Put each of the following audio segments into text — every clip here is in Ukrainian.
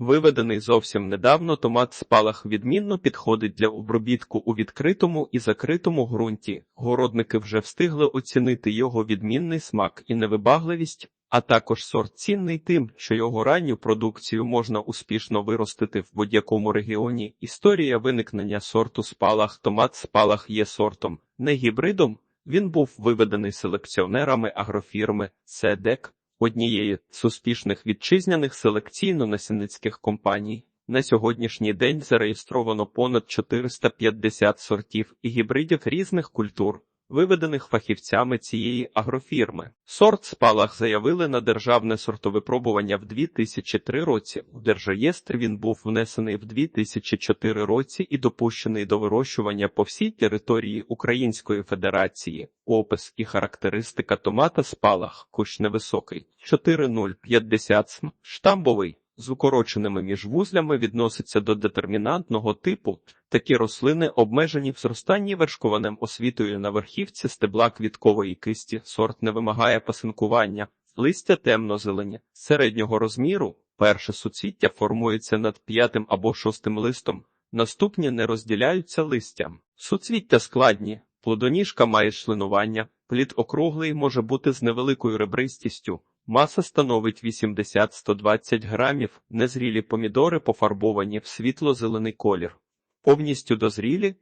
Виведений зовсім недавно, томат спалах відмінно підходить для обробітку у відкритому і закритому ґрунті. Городники вже встигли оцінити його відмінний смак і невибагливість, а також сорт цінний тим, що його ранню продукцію можна успішно виростити в будь-якому регіоні. Історія виникнення сорту спалах томат спалах є сортом, не гібридом. Він був виведений селекціонерами агрофірми «Цедек», однієї з успішних вітчизняних селекційно-насінницьких компаній. На сьогоднішній день зареєстровано понад 450 сортів і гібридів різних культур, виведених фахівцями цієї агрофірми. Сорт спалах заявили на державне сортовипробування в 2003 році. У держреєстр він був внесений в 2004 році і допущений до вирощування по всій території Української Федерації. Опис і характеристика томата спалах, кущ невисокий, 4,050 см, штамбовий, з укороченими міжвузлями відноситься до детермінантного типу. Такі рослини обмежені в зростанні вершкованим освітою на верхівці стебла квіткової кисті, сорт не вимагає пасинкування, листя темно-зелені, середнього розміру, перше суцвіття формується над п'ятим або шостим листом, наступні не розділяються листям. Суцвіття складні, плодоніжка має шлинування, плід округлий може бути з невеликою ребристістю. Маса становить 80-120 грамів, незрілі помідори пофарбовані в світло-зелений колір. Повністю дозрілі,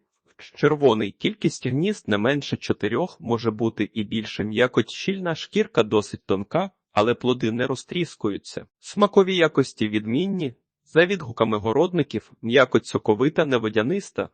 червоний кількість гнізд не менше чотирьох може бути і більше. М'якоть щільна шкірка досить тонка, але плоди не розтріскуються. Смакові якості відмінні, за відгуками городників, м'якоть соковита, неводяниста,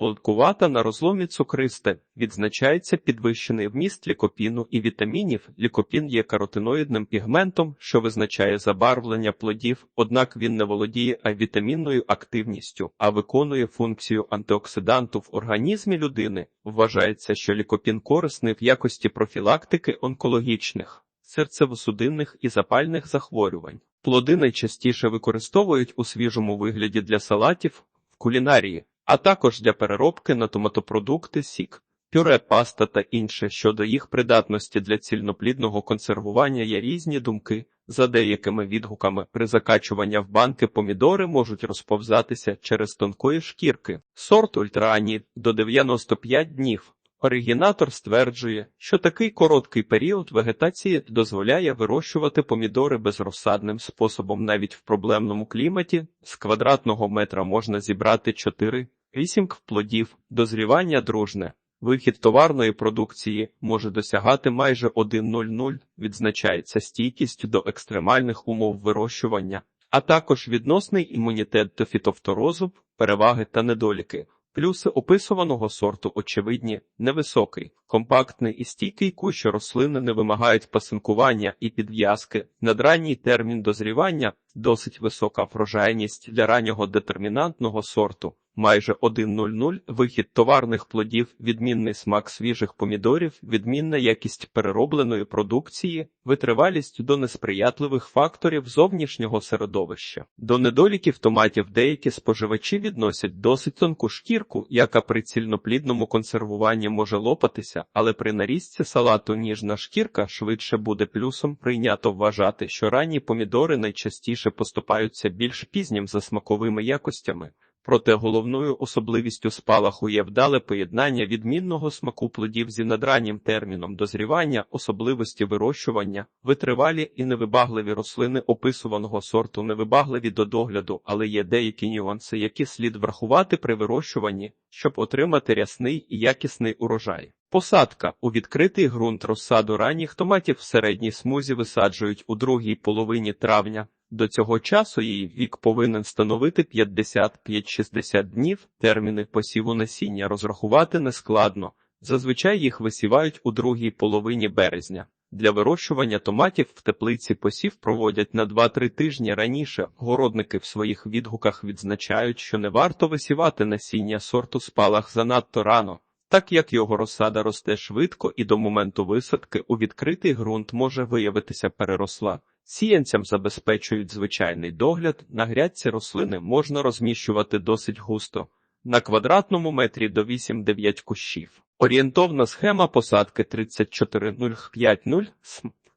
Голодкувата на розломі цукристе відзначається підвищений вміст лікопіну і вітамінів. Лікопін є каротиноїдним пігментом, що визначає забарвлення плодів, однак він не володіє вітамінною активністю, а виконує функцію антиоксиданту в організмі людини. Вважається, що лікопін корисний в якості профілактики онкологічних, серцево-судинних і запальних захворювань. Плоди найчастіше використовують у свіжому вигляді для салатів в кулінарії а також для переробки на томатопродукти, сік, пюре, паста та інше щодо їх придатності для цільноплідного консервування є різні думки. За деякими відгуками при закачуванні в банки помідори можуть розповзатися через тонкої шкірки. Сорт ультрані до 95 днів. Оригінатор стверджує, що такий короткий період вегетації дозволяє вирощувати помідори безрозсадним способом навіть в проблемному кліматі. З квадратного метра можна зібрати 4 Вісім плодів, дозрівання дружне, вихід товарної продукції може досягати майже 1,00, відзначається стійкість до екстремальних умов вирощування, а також відносний імунітет до фітофторозу, переваги та недоліки. Плюси описуваного сорту очевидні, невисокий, компактний і стійкий кущ рослини не вимагають пасинкування і підв'язки. Надранній термін дозрівання досить висока врожайність для раннього детермінантного сорту майже 1,00 вихід товарних плодів, відмінний смак свіжих помідорів, відмінна якість переробленої продукції, витривалість до несприятливих факторів зовнішнього середовища. До недоліків томатів деякі споживачі відносять досить тонку шкірку, яка при цільноплідному консервуванні може лопатися, але при нарізці салату ніжна шкірка швидше буде плюсом. Прийнято вважати, що ранні помідори найчастіше поступаються більш пізнім за смаковими якостями. Проте головною особливістю спалаху є вдале поєднання відмінного смаку плодів зі надраннім терміном дозрівання, особливості вирощування, витривалі і невибагливі рослини описуваного сорту невибагливі до догляду, але є деякі нюанси, які слід врахувати при вирощуванні, щоб отримати рясний і якісний урожай. Посадка у відкритий ґрунт розсаду ранніх томатів в середній смузі висаджують у другій половині травня. До цього часу її вік повинен становити 55-60 днів. Терміни посіву насіння розрахувати нескладно. Зазвичай їх висівають у другій половині березня. Для вирощування томатів в теплиці посів проводять на 2-3 тижні раніше. Городники в своїх відгуках відзначають, що не варто висівати насіння сорту спалах занадто рано, так як його розсада росте швидко і до моменту висадки у відкритий ґрунт може виявитися переросла. Сіянцям забезпечують звичайний догляд, на грядці рослини можна розміщувати досить густо, на квадратному метрі до 8-9 кущів. Орієнтовна схема посадки 34050 см.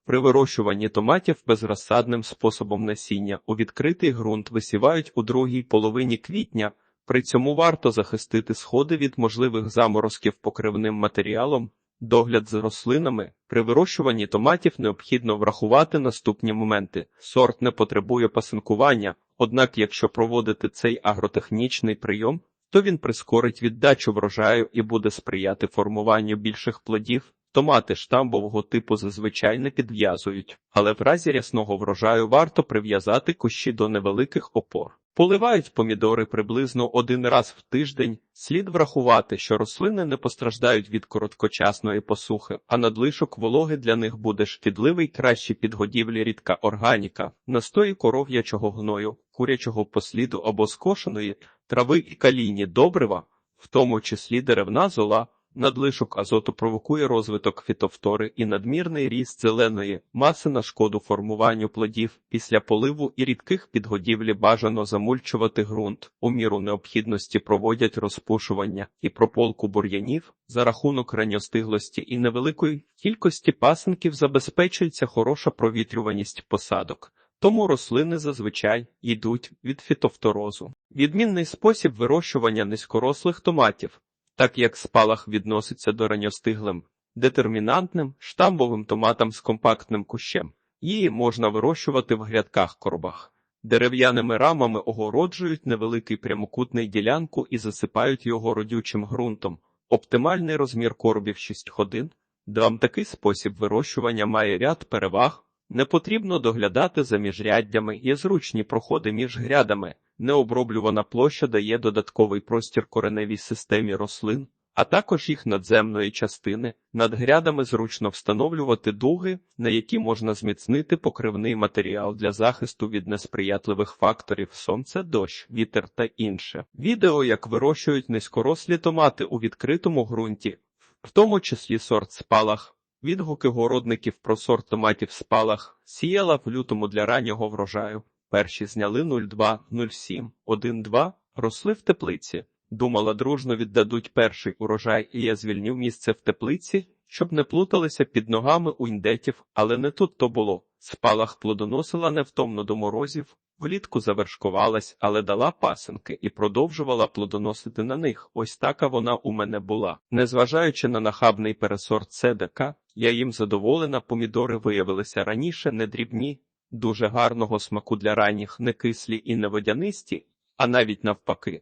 При вирощуванні томатів безрозсадним способом насіння у відкритий ґрунт висівають у другій половині квітня. При цьому варто захистити сходи від можливих заморозків покривним матеріалом. Догляд за рослинами при вирощуванні томатів необхідно врахувати наступні моменти. Сорт не потребує пасинкування, однак, якщо проводити цей агротехнічний прийом, то він прискорить віддачу врожаю і буде сприяти формуванню більших плодів. Томати штамбового типу зазвичай не підв'язують, але в разі рясного врожаю варто прив'язати кущі до невеликих опор. Поливають помідори приблизно один раз в тиждень. Слід врахувати, що рослини не постраждають від короткочасної посухи, а надлишок вологи для них буде шкідливий краще підгодівлі рідка органіка, настої коров'ячого гною, курячого посліду або скошеної, трави і калійні добрива, в тому числі деревна зола. Надлишок азоту провокує розвиток фітофтори і надмірний ріст зеленої маси на шкоду формуванню плодів. Після поливу і рідких підгодівлі бажано замульчувати ґрунт. У міру необхідності проводять розпушування і прополку бур'янів за рахунок ранньостиглості і невеликої кількості пасенків забезпечується хороша провітрюваність посадок. Тому рослини зазвичай йдуть від фітофторозу. Відмінний спосіб вирощування низькорослих томатів так як спалах відноситься до ранньостиглим, детермінантним, штамбовим томатам з компактним кущем. Її можна вирощувати в грядках-коробах. Дерев'яними рамами огороджують невеликий прямокутний ділянку і засипають його родючим ґрунтом. Оптимальний розмір коробів 6 годин. Вам такий спосіб вирощування має ряд переваг. Не потрібно доглядати за міжряддями, є зручні проходи між грядами. Необроблювана площа дає додатковий простір кореневій системі рослин, а також їх надземної частини. Над грядами зручно встановлювати дуги, на які можна зміцнити покривний матеріал для захисту від несприятливих факторів сонце, дощ, вітер та інше. Відео, як вирощують низькорослі томати у відкритому ґрунті, в тому числі сорт спалах. Відгуки городників про сорт томатів спалах сіяла в лютому для раннього врожаю. Перші зняли 02, 07, 1-2, росли в теплиці. Думала, дружно віддадуть перший урожай, і я звільнив місце в теплиці, щоб не плуталися під ногами у індетів, але не тут то було. Спалах плодоносила невтомно до морозів, влітку завершкувалась, але дала пасенки і продовжувала плодоносити на них. Ось така вона у мене була. Незважаючи на нахабний пересорт СДК, я їм задоволена, помідори виявилися раніше не дрібні, дуже гарного смаку для ранніх, не кислі і не водянисті, а навіть навпаки.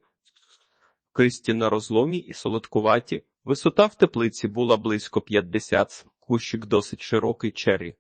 Кисті на розломі і солодкуваті. Висота в теплиці була близько 50, кущик досить широкий чері.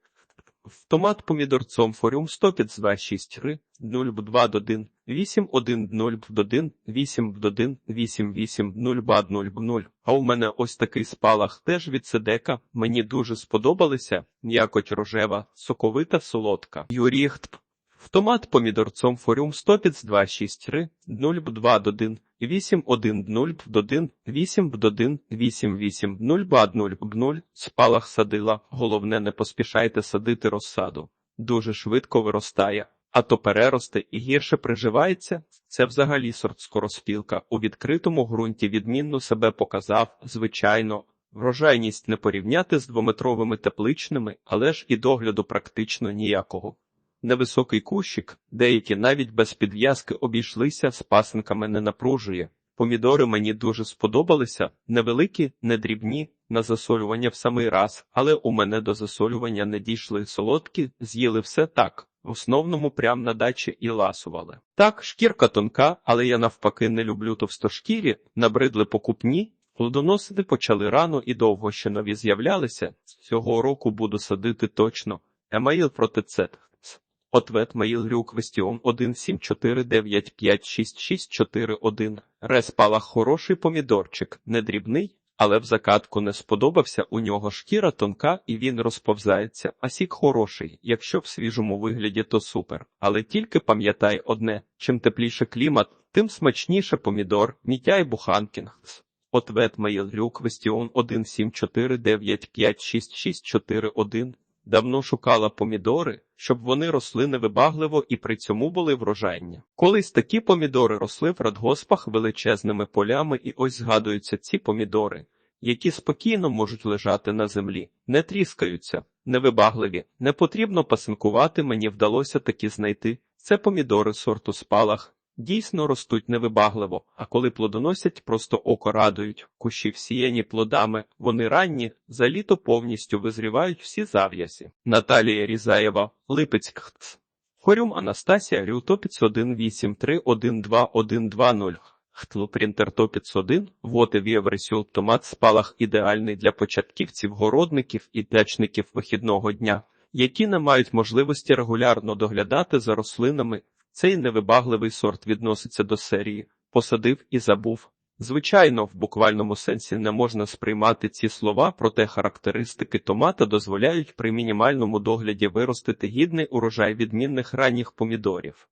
В томат помідорцом форіум 100 під 6 ри, 0 б 2 до 1, 8 1 0 б 1, 8 б 1, 8 8 0 б 0 б 0. А у мене ось такий спалах теж від седека. Мені дуже сподобалися, м'якоть рожева, соковита солодка. Юріхт. В томат помідорцом форіум 100 під 6 ри, 0 б 2 до 1, 8 1 0 б 1, 8 б 1, 8 8 0 б 0 0. Спалах садила. Головне, не поспішайте садити розсаду. Дуже швидко виростає, а то переросте і гірше приживається. Це взагалі сорт скороспілка. У відкритому ґрунті відмінно себе показав, звичайно. Врожайність не порівняти з двометровими тепличними, але ж і догляду практично ніякого. Невисокий кущик, деякі навіть без підв'язки обійшлися, з пасинками не напружує. Помідори мені дуже сподобалися, невеликі, не дрібні, на засолювання в самий раз, але у мене до засолювання не дійшли солодкі, з'їли все так, в основному прям на дачі і ласували. Так, шкірка тонка, але я навпаки не люблю товстошкірі, набридли покупні, плодоносити почали рано і довго ще нові з'являлися. Цього року буду садити точно. Емаїл проти цет. Ответ Маїл Рюк Вестіон 174956641. Респалах хороший помідорчик, не дрібний, але в закатку не сподобався у нього шкіра тонка і він розповзається, а сік хороший, якщо в свіжому вигляді, то супер. Але тільки пам'ятай одне: чим тепліше клімат, тим смачніше помідор, мітяй буханкінг. Ответ Маїл Рюк Вестіон 174956641. Давно шукала помідори, щоб вони росли невибагливо і при цьому були врожайні. Колись такі помідори росли в радгоспах величезними полями, і ось згадуються ці помідори. які спокійно можуть лежати на землі, не тріскаються, невибагливі. Не потрібно пасинкувати, мені вдалося таки знайти. Це помідори сорту спалах. Дійсно ростуть невибагливо, а коли плодоносять, просто око радують. Кущі всіяні плодами, вони ранні, за літо повністю визрівають всі зав'язі. Наталія Різаєва, Липецьк ХТС. Хорюм Анастасія Рютопіц 183121120. Хтл Принтер Топіц 1, Воти Вєвресюл Томат Спалах ідеальний для початківців, городників і дачників вихідного дня, які не мають можливості регулярно доглядати за рослинами. Цей невибагливий сорт відноситься до серії посадив і забув. Звичайно, в буквальному сенсі не можна сприймати ці слова, проте характеристики томата дозволяють при мінімальному догляді виростити гідний урожай відмінних ранніх помідорів.